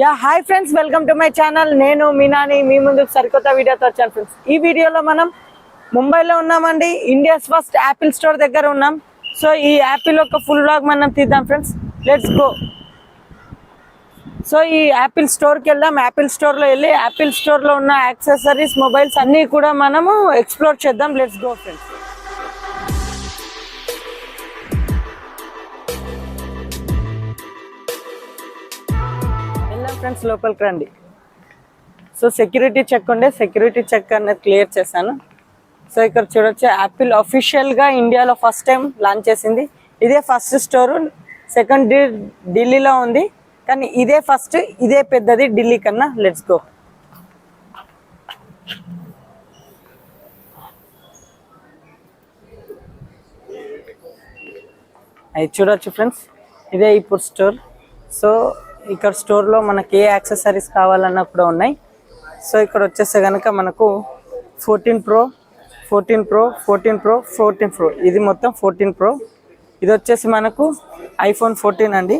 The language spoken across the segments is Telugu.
Yeah hi friends welcome to my channel. నేను మీనాని మీ ముందుకు సరికొత్త వీడియోతో వచ్చాను ఫ్రెండ్స్. ఈ వీడియోలో మనం ముంబైలో ఉన్నామండి. ఇండియాస్ ఫస్ట్ యాపిల్ స్టోర్ దగ్గర ఉన్నాం. సో ఈ యాపిల్ యొక్క ఫుల్ బ్లాగ్ మనం తీద్దాం ఫ్రెండ్స్. లెట్స్ గో సో ఈ యాపిల్ స్టోర్కి వెళ్దాం. యాపిల్ స్టోర్లో వెళ్ళి యాపిల్ స్టోర్లో ఉన్న యాక్సెసరీస్ మొబైల్స్ అన్నీ కూడా మనము ఎక్స్ప్లోర్ చేద్దాం. లెట్స్ గో ఫ్రెండ్స్ ఫ్రెండ్స్ లోపలికి రండి సో సెక్యూరిటీ చెక్ ఉండే. సెక్యూరిటీ చెక్ అనేది క్లియర్ చేశాను. సో ఇక్కడ చూడొచ్చు యాపిల్ అఫీషియల్గా ఇండియాలో ఫస్ట్ టైం లాంచ్ చేసింది. ఇదే ఫస్ట్ స్టోర్ సెకండ్ ఢిల్లీలో ఉంది. కానీ ఇదే ఫస్ట్ ఇదే పెద్దది ఢిల్లీ కన్నా లెట్స్ గో అది చూడొచ్చు ఫ్రెండ్స్ ఇదే ఇప్పుడు స్టోర్ సో ఇక్కడ స్టోర్లో మనకి ఏ యాక్సెసరీస్ కావాలన్నా కూడా ఉన్నాయి. సో ఇక్కడ వచ్చేస్తే కనుక మనకు fourteen pro fourteen pro fourteen pro fourteen pro ఇది మొత్తం ఫోర్టీన్ ప్రో ఇది వచ్చేసి మనకు ఐఫోన్ ఫోర్టీన్ అండి.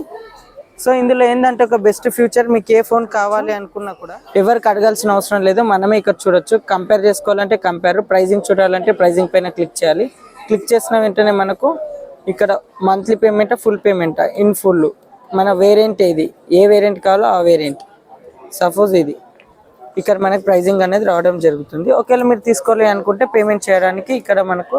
సో ఇందులో ఏంటంటే ఒక బెస్ట్ ఫ్యూచర్ మీకు ఏ ఫోన్ కావాలి అనుకున్నా కూడా ఎవరికి అడగాల్సిన అవసరం లేదు. మనమే ఇక్కడ చూడొచ్చు. కంపేర్ చేసుకోవాలంటే కంపేర్ ప్రైజింగ్ చూడాలంటే ప్రైజింగ్ పైన క్లిక్ చేయాలి. క్లిక్ చేసిన వెంటనే మనకు ఇక్కడ మంత్లీ పేమెంట్ ఫుల్ పేమెంటా ఇన్ ఫుల్ మన వేరియంట్ ఏది? ఏ వేరియంట్ కావాలో ఆ వేరియంట్ సపోజ్ ఇది. ఇక్కడ మనకి ప్రైజింగ్ అనేది రావడం జరుగుతుంది. ఒకవేళ మీరు తీసుకోవాలి అనుకుంటే పేమెంట్ చేయడానికి ఇక్కడ మనకు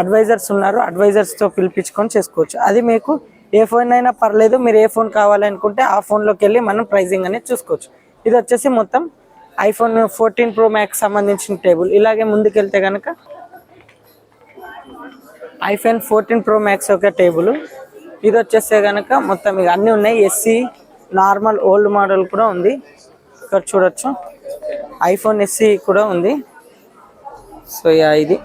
అడ్వైజర్స్ ఉన్నారు. అడ్వైజర్స్తో పిలిపించుకొని చేసుకోవచ్చు. అది మీకు ఏ ఫోన్ అయినా పర్లేదు. మీరు ఏ ఫోన్ కావాలనుకుంటే ఆ ఫోన్లోకి వెళ్ళి మనం ప్రైజింగ్ అనేది చూసుకోవచ్చు. ఇది వచ్చేసి మొత్తం ఐఫోన్ ఫోర్టీన్ ప్రో మ్యాక్స్ సంబంధించిన టేబుల్ ఇలాగే ముందుకెళ్తే కనుక ఐఫోన్ ఫోర్టీన్ ప్రో మ్యాక్స్ ఒక టేబుల్ ఇది వచ్చేస్తే కనుక మొత్తం ఇక అన్నీ ఉన్నాయి. ఎస్సీ నార్మల్ ఓల్డ్ మోడల్ కూడా ఉంది. ఇక్కడ చూడొచ్చు. ఐఫోన్ ఎస్సీ కూడా ఉంది. సో యా ఇది.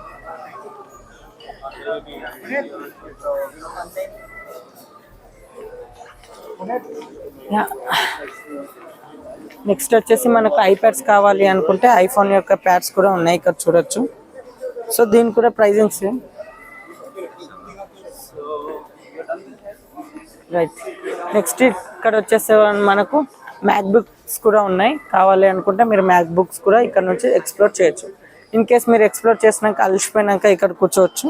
నెక్స్ట్ వచ్చేసి మనకు ఐప్యాడ్స్ కావాలి అనుకుంటే ఐఫోన్ యొక్క ప్యాడ్స్ కూడా ఉన్నాయి. ఇక్కడ చూడొచ్చు. సో దీని కూడా ప్రైజింగ్స్ రైట్ నెక్స్ట్ ఇక్కడ వచ్చేసే మనకు మ్యాక్ బుక్స్ కూడా ఉన్నాయి. కావాలి అనుకుంటే మీరు మ్యాక్ బుక్స్ కూడా ఇక్కడ నుంచి ఎక్స్ప్లోర్ చేయొచ్చు. ఇన్ కేస్ మీరు ఎక్స్ప్లోర్ చేసినాక అలసిపోయినాక ఇక్కడ కూర్చోవచ్చు.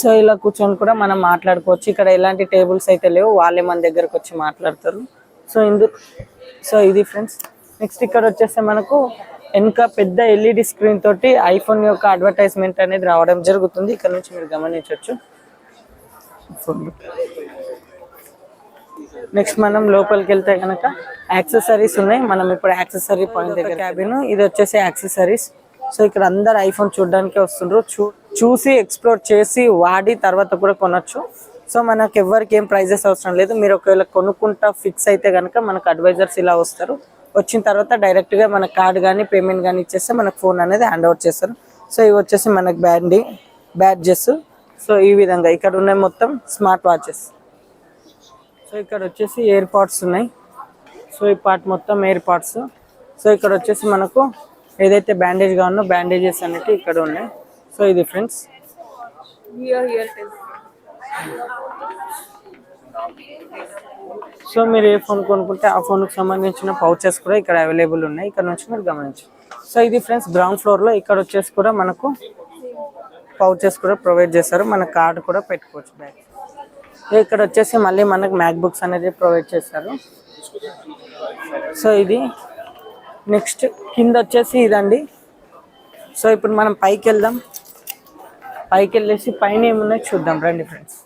సో ఇలా కూర్చొని కూడా మనం మాట్లాడుకోవచ్చు. ఇక్కడ ఎలాంటి టేబుల్స్ అయితే లేవు. వాళ్ళే మన దగ్గరకు వచ్చి మాట్లాడతారు. సో ఇందు సో ఇది ఫ్రెండ్స్ నెక్స్ట్ ఇక్కడ వచ్చేస్తే మనకు వెనుక పెద్ద ఎల్ఈడి స్క్రీన్ తోటి ఐఫోన్ యొక్క అడ్వర్టైజ్మెంట్ అనేది రావడం జరుగుతుంది. ఇక్కడ నుంచి మీరు గమనించవచ్చు నెక్స్ట్ మనం లోపలికి వెళ్తే కనుక యాక్సెసరీస్ ఉన్నాయి. మనం ఇప్పుడు యాక్సెసరీ పాయింట్ దగ్గర క్యాబిన్ ఇది వచ్చేసి యాక్సెసరీస్. సో ఇక్కడ అందరు ఐఫోన్ చూడడానికి వస్తుండ్రు. చూ చూసి ఎక్స్ప్లోర్ చేసి వాడి తర్వాత కూడా కొనొచ్చు. సో మనకు ఎవరికి ఏం ప్రైజెస్ అవసరం లేదు. మీరు ఒకవేళ కొనుక్కుంటా ఫిక్స్ అయితే కనుక మనకు అడ్వైజర్స్ ఇలా వస్తారు. వచ్చిన తర్వాత డైరెక్ట్గా మన కార్డ్ కానీ పేమెంట్ కానీ ఇచ్చేస్తే మనకు ఫోన్ అనేది హ్యాండ్ ఓవర్ చేస్తారు. సో ఇవి వచ్చేసి మనకు బ్యాండి బ్యాడ్జెస్. సో ఈ విధంగా ఇక్కడ ఉన్నాయి మొత్తం స్మార్ట్ వాచెస్ సో ఇక్కడ వచ్చేసి ఎయిర్ పాడ్స్ ఉన్నాయి. సో ఈ పార్ట్ మొత్తం ఎయిర్ పాడ్స్ సో ఇక్కడ వచ్చేసి మనకు ఏదైతే బ్యాండేజ్గా ఉన్నో బ్యాండేజెస్ అనేవి ఇక్కడ ఉన్నాయి. సో ఇది ఫ్రెండ్స్ సో మీరు ఏ ఫోన్ కొనుక్కుంటే ఆ ఫోన్కి సంబంధించిన పౌచెస్ కూడా ఇక్కడ అవైలబుల్ ఉన్నాయి. ఇక్కడ నుంచి మీరు గమనించు సో ఇది ఫ్రెండ్స్ గ్రౌండ్ ఫ్లోర్లో ఇక్కడ వచ్చేసి కూడా మనకు పౌచెస్ కూడా ప్రొవైడ్ చేస్తారు మన కార్డు కూడా పెట్టుకోవచ్చు బ్యాగ్. ఇక్కడ వచ్చేసి మళ్ళీ మనకు మ్యాక్ బుక్స్ అనేది ప్రొవైడ్ చేస్తారు సో ఇది నెక్స్ట్ కింద వచ్చేసి ఇదండి. సో ఇప్పుడు మనం పైకి వెళ్దాం. పైకి వెళ్ళేసి పైన ఏమున్నాయి చూద్దాం. రండి ఫ్రెండ్స్.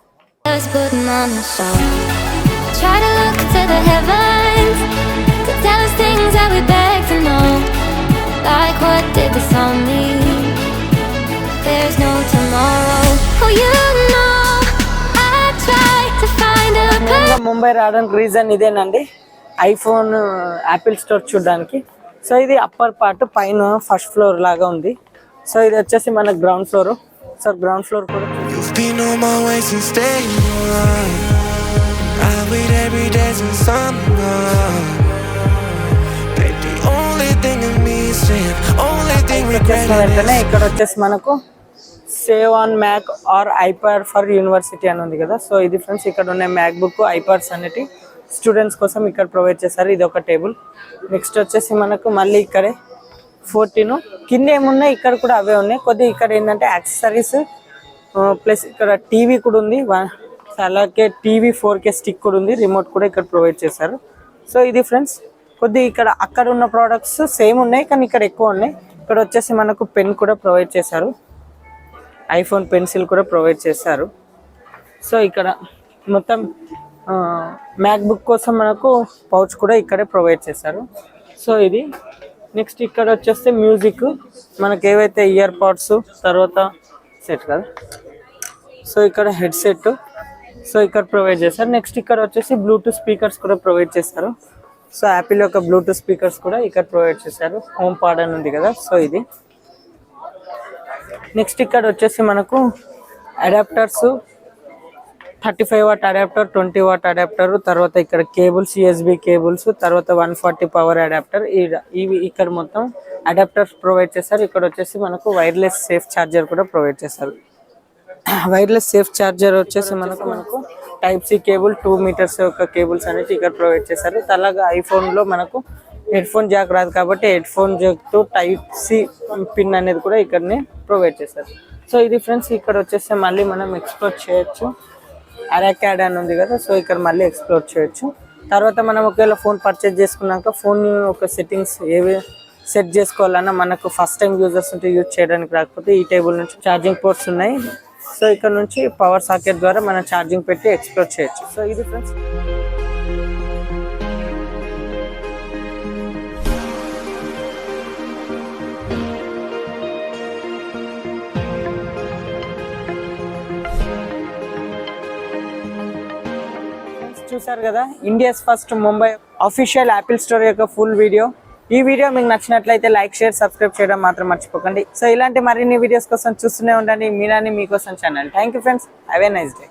ముంబై రావడానికి రీజన్ ఇదేనండి. ఐఫోన్ యాపిల్ స్టోర్ చూడడానికి. సో ఇది అప్పర్ పార్ట్ పైన ఫస్ట్ ఫ్లోర్ లాగా ఉంది. సో ఇది వచ్చేసి మన ground floor so ground floor కూడా ఇక్కడ వచ్చేసి మనకు save on Mac or iPad for university అని ఉంది కదా. సో ఇది ఫ్రెండ్స్ ఇక్కడ ఉన్న మ్యాక్ బుక్ అనేటి స్టూడెంట్స్ కోసం ఇక్కడ ప్రొవైడ్ చేశారు. ఇది ఒక టేబుల్. నెక్స్ట్ వచ్చేసి మనకు మళ్ళీ ఇక్కడే ఫోర్టీన్. కింద ఏమున్నాయి? ఇక్కడ కూడా అవే ఉన్నాయి. కొద్దిగా ఇక్కడ ఏంటంటే యాక్సెసరీస్ ప్లస్ ఇక్కడ టీవీ కూడా ఉంది. అలాగే టీవీ ఫోర్ కే స్టిక్ కూడా ఉంది. రిమోట్ కూడా ఇక్కడ ప్రొవైడ్ చేశారు. సో ఇది ఫ్రెండ్స్ కొద్దిగా ఇక్కడ అక్కడ ఉన్న ప్రోడక్ట్స్ సేమ్ ఉన్నాయి కానీ ఇక్కడ ఎక్కువ ఉన్నాయి. ఇక్కడ వచ్చేసి మనకు పెన్ కూడా ప్రొవైడ్ చేశారు. ఐఫోన్ పెన్సిల్ కూడా ప్రొవైడ్ చేశారు. సో ఇక్కడ మొత్తం మ్యాక్బుక్ కోసం మనకు పౌచ్ కూడా ఇక్కడే ప్రొవైడ్ చేశారు. సో ఇది నెక్స్ట్ ఇక్కడ వచ్చేస్తే మ్యూజిక్. మనకి ఏవైతే ఇయర్ పాడ్స్ తర్వాత సెట్ కదా. సో ఇక్కడ హెడ్సెట్ సో ఇక్కడ ప్రొవైడ్ చేశారు. నెక్స్ట్ ఇక్కడ వచ్చేసి బ్లూటూత్ స్పీకర్స్ కూడా ప్రొవైడ్ చేశారు. సో యాపిల్ యొక్క బ్లూటూత్ స్పీకర్స్ కూడా ఇక్కడ ప్రొవైడ్ చేశారు. హోమ్ పాడ్ అని ఉంది కదా. సో ఇది. నెక్స్ట్ ఇక్కడ వచ్చేసి మనకు adapters thirty five watt adapter twenty watt adapter తర్వాత ఇక్కడ కేబుల్స్ యూఎస్బి కేబుల్స్ తర్వాత వన్ ఫార్టీ పవర్ అడాప్టర్ ఇవి ఇక్కడ మొత్తం అడాప్టర్స్ ప్రొవైడ్ చేస్తారు. ఇక్కడ వచ్చేసి మనకు వైర్లెస్ సేఫ్ ఛార్జర్ కూడా ప్రొవైడ్ చేస్తారు. వైర్లెస్ సేఫ్ ఛార్జర్ వచ్చేసి మనకు మనకు type C cable two meters యొక్క కేబుల్స్ అనేది ఇక్కడ ప్రొవైడ్ చేస్తారు. అలాగే ఐఫోన్లో మనకు హెడ్ ఫోన్ జాక్ రాదు కాబట్టి హెడ్ ఫోన్ జాక్తో టైప్ సి పిన్ అనేది కూడా ఇక్కడనే ప్రొవైడ్ చేస్తారు సో ఇది ఫ్రెండ్స్ ఇక్కడ వచ్చేసి మళ్ళీ మనం ఎక్స్ప్లోర్ చేయొచ్చు. అరాక్యాడ్ అని ఉంది కదా సో ఇక్కడ మళ్ళీ ఎక్స్ప్లోర్ చేయొచ్చు. తర్వాత మనం ఒకవేళ ఫోన్ పర్చేజ్ చేసుకున్నాక ఫోన్ ఒక సెట్టింగ్స్ ఏవి సెట్ చేసుకోవాలన్నా మనకు ఫస్ట్ టైం యూజర్స్ ఉంటే యూజ్ చేయడానికి రాకపోతే ఈ టేబుల్ నుంచి ఛార్జింగ్ పోర్ట్స్ ఉన్నాయి. సో ఇక్కడ నుంచి పవర్ సాకెట్ ద్వారా మనం ఛార్జింగ్ పెట్టి ఎక్స్ప్లోర్ చేయొచ్చు. సో ఇది ఫ్రెండ్స్ చూసారు కదా? India's first Mumbai official Apple store యొక్క ఫుల్ వీడియో ఈ వీడియో మీకు నచ్చినట్లయితే లైక్ షేర్ సబ్స్క్రైబ్ చేయడం మాత్రం మర్చిపోకండి. సో ఇలాంటి మరిన్ని వీడియోస్ కోసం చూస్తూనే ఉండండి. మీనాని మీకోసం channel thank you friends have a nice day